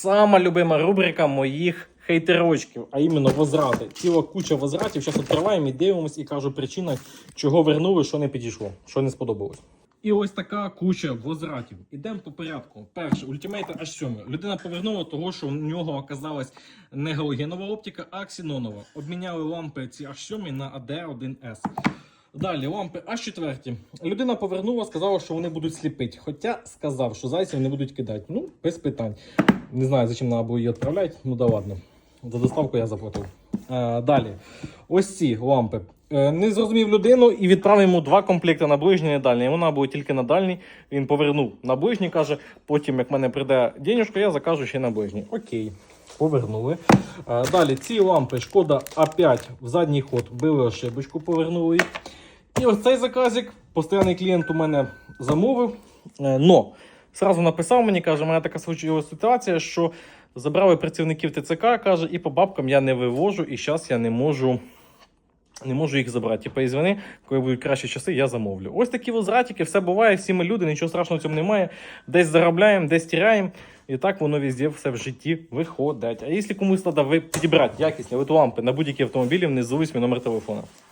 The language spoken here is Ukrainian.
Сама любима рубрика моїх хейтерочків, а іменно возврати. Ціла куча возвратів. Зараз відкриваємо і дивимося і кажу причина, чого вернули, що не підійшло, що не сподобалось. І ось така куча возвратів. Ідемо по порядку. Перше, ультимейта аж 7. Людина повернула того, що в нього оказалась не галогенова оптика, а ксенонова. Обміняли лампи ці аж 7 на AD1S. Далі лампи аж 4. Людина повернула, сказала, що вони будуть сліпити. Хоча сказав, що зайців не будуть кидати. Ну, без питань. Не знаю, зачем треба було її відправляти. Ну да ладно. За доставку я заплатив. Е, далі. Ось ці лампи. Е, не зрозумів людину і відправив йому два комплекти на ближній і дальній. Треба було тільки на дальній. Він повернув на ближній, каже, потім, як в мене прийде денежка, я закажу ще на ближній. Окей. Повернули. Е, Далі ці лампи шкода А5 в задній ход били ошибочку, повернули. І ось цей заказик, постійний клієнт у мене замовив. Е, Но сразу написав мені, каже, у мене така случилася ситуація, що забрали працівників ТЦК, каже, і по бабкам я не вивожу, і зараз я не можу. Не можу їх забрати. Типа, ізвини, коли будуть кращі часи, я замовлю. Ось такі возвратики, все буває, всі ми люди, нічого страшного в цьому немає. Десь заробляємо, десь тіряємо. І так воно везде все в житті виходить. А якщо комусь треба підібрати якісні лампи на будь-які автомобілі, внизу мій номер телефону.